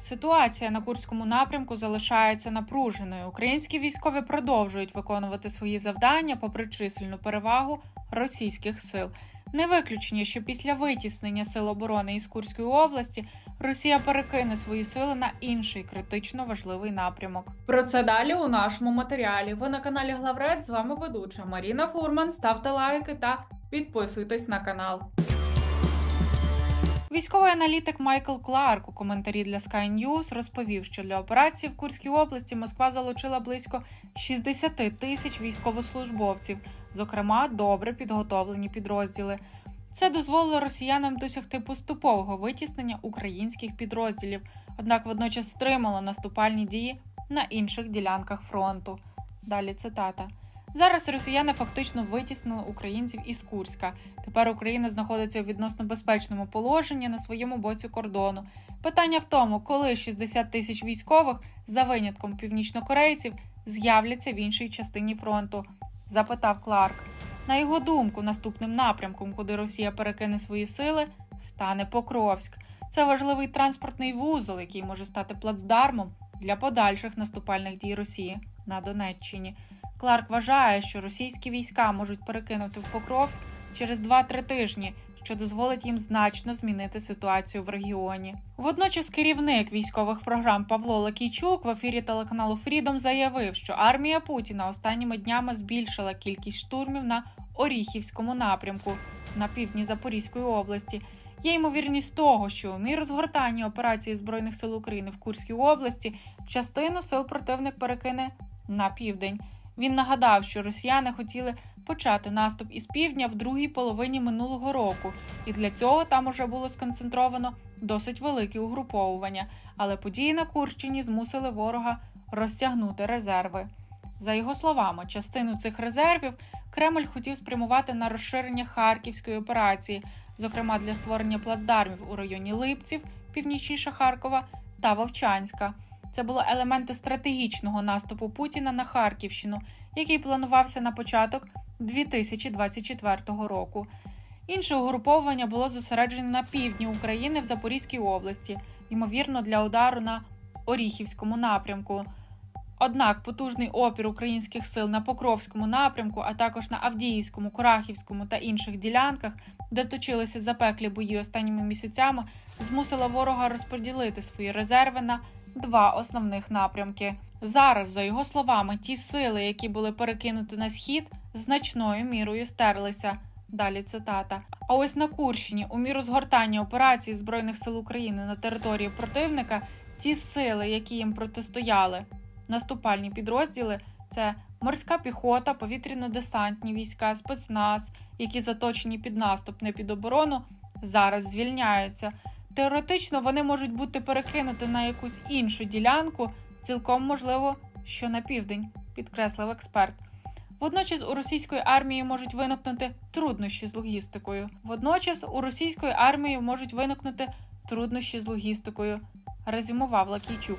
Ситуація на Курському напрямку залишається напруженою. Українські військові продовжують виконувати свої завдання попри чисельну перевагу російських сил. Не виключення, що після витіснення сил оборони із Курської області Росія перекине свої сили на інший критично важливий напрямок. Про це далі у нашому матеріалі. Ви на каналі Главред. З вами ведуча Маріна Фурман. Ставте лайки та підписуйтесь на канал. Військовий аналітик Майкл Кларк у коментарі для Sky News розповів, що для операції в Курській області Москва залучила близько 60 тисяч військовослужбовців, зокрема добре підготовлені підрозділи. Це дозволило росіянам досягти поступового витіснення українських підрозділів, однак водночас стримало наступальні дії на інших ділянках фронту. Далі цитата. Зараз росіяни фактично витіснили українців із Курська. Тепер Україна знаходиться у відносно безпечному положенні на своєму боці кордону. Питання в тому, коли 60 тисяч військових, за винятком північнокорейців, з'являться в іншій частині фронту, запитав Кларк. На його думку, наступним напрямком, куди Росія перекине свої сили, стане Покровськ. Це важливий транспортний вузол, який може стати плацдармом для подальших наступальних дій Росії на Донеччині. Кларк вважає, що російські війська можуть перекинути в Покровськ через 2-3 тижні, що дозволить їм значно змінити ситуацію в регіоні. Водночас керівник військових програм Павло Лакійчук в ефірі телеканалу Фрідом заявив, що армія Путіна останніми днями збільшила кількість штурмів на Оріхівському напрямку на півдні Запорізької області. Є ймовірність того, що у міру згортання операції збройних сил України в Курській області частину сил противник перекине на південь. Він нагадав, що росіяни хотіли почати наступ із півдня в другій половині минулого року, і для цього там уже було сконцентровано досить великі угруповування, але події на Курщині змусили ворога розтягнути резерви. За його словами, частину цих резервів Кремль хотів спрямувати на розширення харківської операції, зокрема для створення плацдармів у районі Липців, північніше Харкова та Вовчанська. Це були елементи стратегічного наступу Путіна на Харківщину, який планувався на початок 2024 року. Інше угруповання було зосереджене на півдні України в Запорізькій області, ймовірно, для удару на Оріхівському напрямку. Однак потужний опір українських сил на Покровському напрямку, а також на Авдіївському, Курахівському та інших ділянках, де точилися запеклі бої останніми місяцями, змусила ворога розподілити свої резерви на два основних напрямки. Зараз, за його словами, ті сили, які були перекинуті на схід, значною мірою стерлися. Далі цитата. А ось на Курщині, у міру згортання операції Збройних сил України на території противника, ті сили, які їм протистояли, наступальні підрозділи це морська піхота, повітряно-десантні війська, спецназ, які заточені під наступ, не під оборону, зараз звільняються. Теоретично вони можуть бути перекинуті на якусь іншу ділянку, цілком можливо, що на південь, підкреслив експерт. Водночас у російської армії можуть виникнути труднощі з логістикою. Водночас у російської армії можуть виникнути труднощі з логістикою, резюмував Лакійчук.